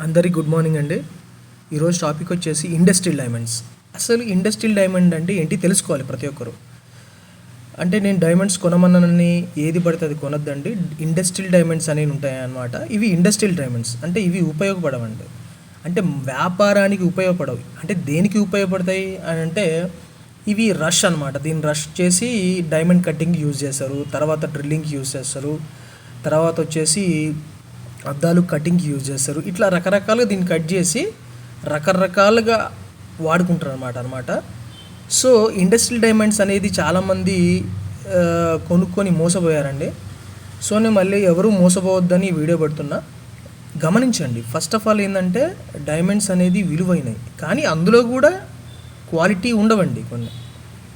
అందరికి good morning అండి. ఈరోజు టాపిక్ వచ్చేసి ఇండస్ట్రియల్ డైమండ్స్. అసలు ఇండస్ట్రియల్ డైమండ్ అంటే ఏంటి తెలుసుకోవాలి ప్రతి ఒక్కరు? అంటే నేను డైమండ్స్ కొనమన్నానని ఏది పడితే అది కొనద్దండి. ఇండస్ట్రియల్ డైమండ్స్ అనేవి ఉంటాయన్నమాట. ఇవి ఇండస్ట్రియల్ డైమండ్స్. అంటే ఇవి ఉపయోగపడవండి. అంటే వ్యాపారానికి ఉపయోగపడవు. అంటే దేనికి ఉపయోగపడతాయి అని అంటే ఇవి రష్ అన్నమాట. దీన్ని రష్ చేసి డైమండ్ కట్టింగ్ యూజ్ చేస్తారు. తర్వాత డ్రిల్లింగ్కి యూజ్ చేస్తారు. తర్వాత వచ్చేసి అద్దాలు కటింగ్కి యూజ్ చేస్తారు. ఇట్లా రకరకాలుగా దీన్ని కట్ చేసి రకరకాలుగా వాడుకుంటారు అనమాట అనమాట సో ఇండస్ట్రియల్ డైమండ్స్ అనేది చాలామంది కొనుక్కొని మోసపోయారండి. సో నేను మళ్ళీ ఎవరు మోసపోవద్దని వీడియో పెడుతున్నా. గమనించండి. ఫస్ట్ ఆఫ్ ఆల్ ఏంటంటే డైమండ్స్ అనేది విలువైనవి. కానీ అందులో కూడా క్వాలిటీ ఉండవండి కొన్ని.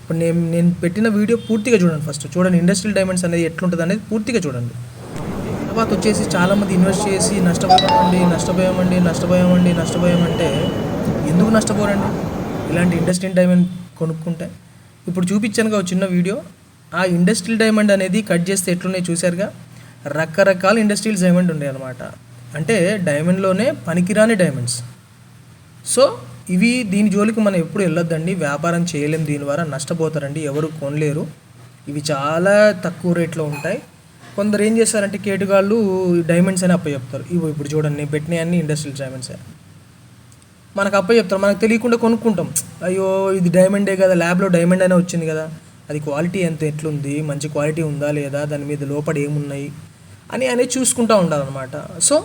ఇప్పుడు నేను నేను పెట్టిన వీడియో పూర్తిగా చూడండి ఫస్ట్ చూడండి ఇండస్ట్రియల్ డైమండ్స్ అనేది ఎట్లుంటుంది అనేది పూర్తిగా చూడండి. తర్వాత వచ్చేసి చాలామంది ఇన్వెస్ట్ చేసి నష్టపోయామండి నష్టపోయామండి నష్టపోయామండి నష్టపోయామంటే ఎందుకు నష్టపోరండి? ఇలాంటి ఇండస్ట్రియల్ డైమండ్ కొనుక్కుంటే. ఇప్పుడు చూపించానుగా ఒక చిన్న వీడియో. ఆ ఇండస్ట్రియల్ డైమండ్ అనేది కట్ చేస్తే ఎట్లున్నాయి చూశారుగా? రకరకాల ఇండస్ట్రియల్ డైమండ్ ఉండే అనమాట అంటే డైమండ్లోనే పనికిరాని డైమండ్స్. సో ఇవి దీని జోలికి మనం ఎప్పుడు వెళ్ళొద్దండి. వ్యాపారం చేయలేం దీని ద్వారా నష్టపోతారండి. ఎవరు కొనలేరు. ఇవి చాలా తక్కువ రేట్లో ఉంటాయి. కొందరు ఏం చేస్తారంటే కేటుగాళ్ళు డైమండ్స్ అని అప్ప చెప్తారు. ఇవి ఇప్పుడు చూడండి నేను పెట్టినవి అన్ని ఇండస్ట్రియల్ డైమండ్సే మనకు అప్ప చెప్తారు మనకు తెలియకుండా కొనుక్కుంటాం. అయ్యో ఇది డైమండే కదా ల్యాబ్లో డైమండ్ అనే వచ్చింది కదా. అది క్వాలిటీ ఎంత ఎట్లుంది మంచి క్వాలిటీ ఉందా లేదా దాని మీద లోపల ఏమున్నాయి అని అనేది చూసుకుంటూ ఉండాలన్నమాట. సో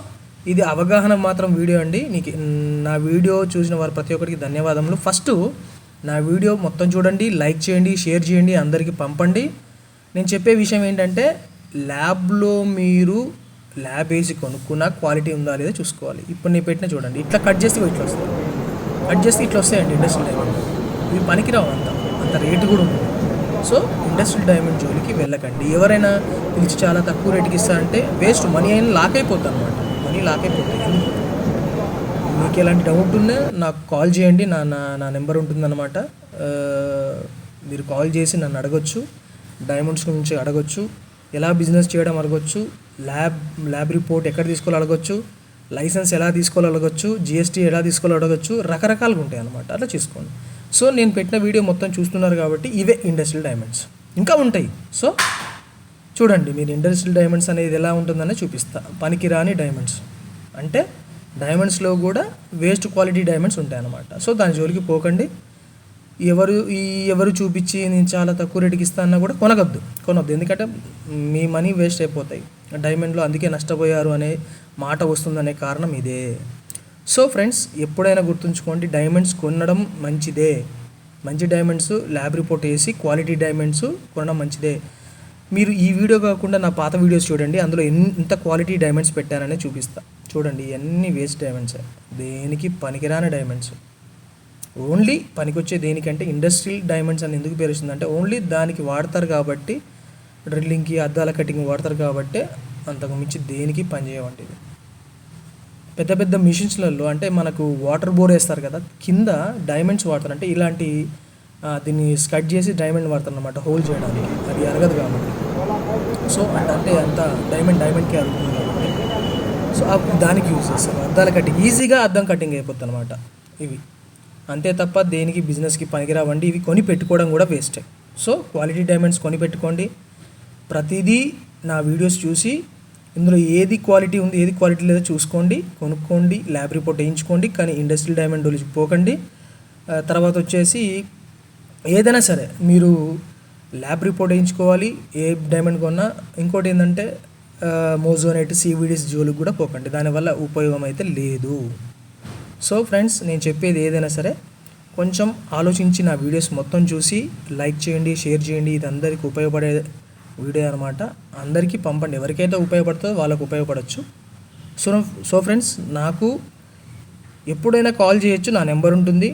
ఇది అవగాహన మాత్రం వీడియో అండి. నీకు నా వీడియో చూసిన వారు ప్రతి ఒక్కరికి ధన్యవాదములు. ఫస్ట్ నా వీడియో మొత్తం చూడండి లైక్ చేయండి షేర్ చేయండి అందరికీ పంపండి. నేను చెప్పే విషయం ఏంటంటే ల్యాబ్లో మీరు ల్యాబ్ వేసి కొనుక్కున్న క్వాలిటీ ఉందా లేదా చూసుకోవాలి. ఇప్పుడు నేను పెట్టిన చూడండి ఇట్లా కట్ చేస్తే ఇట్లా వస్తాయి. కట్ చేస్తే ఇట్లా వస్తాయండి ఇండస్ట్రియల్ డైమండ్. ఇవి పనికిరావు అంత అంత రేటు కూడా ఉంది సో ఇండస్ట్రియల్ డైమండ్ జోలికి వెళ్ళకండి. ఎవరైనా పిలిచి చాలా తక్కువ రేటుకి ఇస్తారంటే వేస్ట్ మనీ అయినా లాక్ అయిపోతుంది అనమాట మనీ లాక్ అయిపోతుంది మీకు ఎలాంటి డౌట్ ఉన్నా నాకు కాల్ చేయండి నా నా నా నెంబర్ ఉంటుందన్నమాట. మీరు కాల్ చేసి నన్ను అడగొచ్చు డైమండ్స్ గురించి అడగొచ్చు ఎలా బిజినెస్ చేయడం అడగొచ్చు ల్యాబ్ ల్యాబ్ రిపోర్ట్ ఎక్కడ తీసుకోవాలో అడగొచ్చు లైసెన్స్ ఎలా తీసుకోవాలో అడగొచ్చు జిఎస్టీ ఎలా తీసుకోవాలో అడగొచ్చు రకరకాలుగా ఉంటాయి అనమాట అట్లా చూసుకోండి. సో నేను పెట్టిన వీడియో మొత్తం చూస్తున్నారు కాబట్టి ఇవే ఇండస్ట్రియల్ డైమండ్స్ ఇంకా ఉంటాయి. సో చూడండి మీరు ఇండస్ట్రియల్ డైమండ్స్ అనేది ఎలా ఉంటుందని చూపిస్తా. పనికిరాని డైమండ్స్ అంటే డైమండ్స్లో కూడా వేస్ట్ క్వాలిటీ డైమండ్స్ ఉంటాయి అన్నమాట సో దాని జోలికి పోకండి. ఎవరు ఈ ఎవరు చూపించి నేను చాలా తక్కువ రేటుకి ఇస్తానన్నా కూడా కొనగద్దు. కొనొద్దు. ఎందుకంటే మీ మనీ వేస్ట్ అయిపోతాయి. డైమండ్లో అందుకే నష్టపోయారు అనే మాట వస్తుందనే కారణం ఇదే. సో ఫ్రెండ్స్ ఎప్పుడైనా గుర్తుంచుకోండి డైమండ్స్ కొనడం మంచిదే. మంచి డైమండ్స్ ల్యాబ్ రిపోర్ట్ వేసి క్వాలిటీ డైమండ్స్ కొనడం మంచిదే. మీరు ఈ వీడియో కాకుండా నా పాత వీడియోస్ చూడండి. అందులో ఎంత క్వాలిటీ డైమండ్స్ పెట్టాననే చూపిస్తా. చూడండి ఇవన్నీ వేస్ట్ డైమండ్స్. దేనికి పనికిరాని డైమండ్స్. ఓన్లీ పనికొచ్చే దేనికంటే ఇండస్ట్రియల్ డైమండ్స్ అని ఎందుకు పేరు వచ్చిందంటే ఓన్లీ దానికి వాడతారు కాబట్టి డ్రిల్లింగ్కి అద్దాల కటింగ్ వాడతారు కాబట్టి అంతకు మించి దేనికి పనిచేయవండి ఇది. పెద్ద పెద్ద మిషన్స్లలో అంటే మనకు వాటర్ బోర్ వేస్తారు కదా కింద డైమండ్స్ వాడతారు. అంటే ఇలాంటి దీన్ని స్కట్ చేసి డైమండ్ వాడతారు అనమాట హోల్ చేయడానికి. అది అరగదు కాబట్టి. సో అంటే అంత డైమండ్ డైమండ్కి అరుగుతుంది కాబట్టి. సో దానికి యూజ్ చేస్తారు. అద్దాల కటింగ్ ఈజీగా అద్దం కటింగ్ అయిపోతుంది అనమాట ఇవి. అంతే తప్ప దేనికి బిజినెస్కి పనికిరావండి. ఇవి కొని పెట్టుకోవడం కూడా వేస్టే సో క్వాలిటీ డైమండ్స్ కొని పెట్టుకోండి ప్రతిదీ నా వీడియోస్ చూసి ఇందులో ఏది క్వాలిటీ ఉంది ఏది క్వాలిటీ లేదో చూసుకోండి కొనుక్కోండి ల్యాబ్ రిపోర్ట్ వేయించుకోండి కానీ ఇండస్ట్రియల్ డైమండ్ డోలికి పోకండి. తర్వాత వచ్చేసి ఏదైనా సరే మీరు ల్యాబ్ రిపోర్ట్ వేయించుకోవాలి ఏ డైమండ్ కొన్నా. ఇంకోటి ఏంటంటే మోజోనైట్ సివిడిస్ జోలికి కూడా పోకండి. దానివల్ల ఉపయోగం అయితే లేదు. సో ఫ్రెండ్స్ నేను చెప్పేది ఏదైనా సరే కొంచెం ఆలోచించి నా వీడియోస్ మొత్తం చూసి లైక్ చేయండి షేర్ చేయండి. ఇది అందరికీ ఉపయోగపడే వీడియో అనమాట అందరికీ పంపండి. ఎవరికైతే ఉపయోగపడుతుందో వాళ్ళకు ఉపయోగపడవచ్చు సో సో ఫ్రెండ్స్ నాకు ఎప్పుడైనా కాల్ చేయొచ్చు. నా నెంబర్ ఉంటుంది.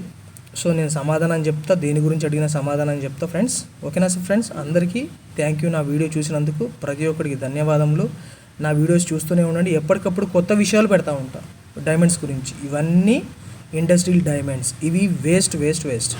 సో నేను సమాధానం చెప్తా. దేని గురించి అడిగిన సమాధానం చెప్తా ఫ్రెండ్స్. ఓకేనా ఫ్రెండ్స్? అందరికీ థ్యాంక్ యూ నా వీడియో చూసినందుకు ప్రతి ఒక్కరికి ధన్యవాదములు. నా వీడియోస్ చూస్తూనే ఉండండి. ఎప్పటికప్పుడు కొత్త విషయాలు పెడతా ఉంటా. డైమండ్స్ గురించి. ఇవన్నీ ఇండస్ట్రియల్ డైమండ్స్ ఇవి వేస్ట్ వేస్ట్ వేస్ట్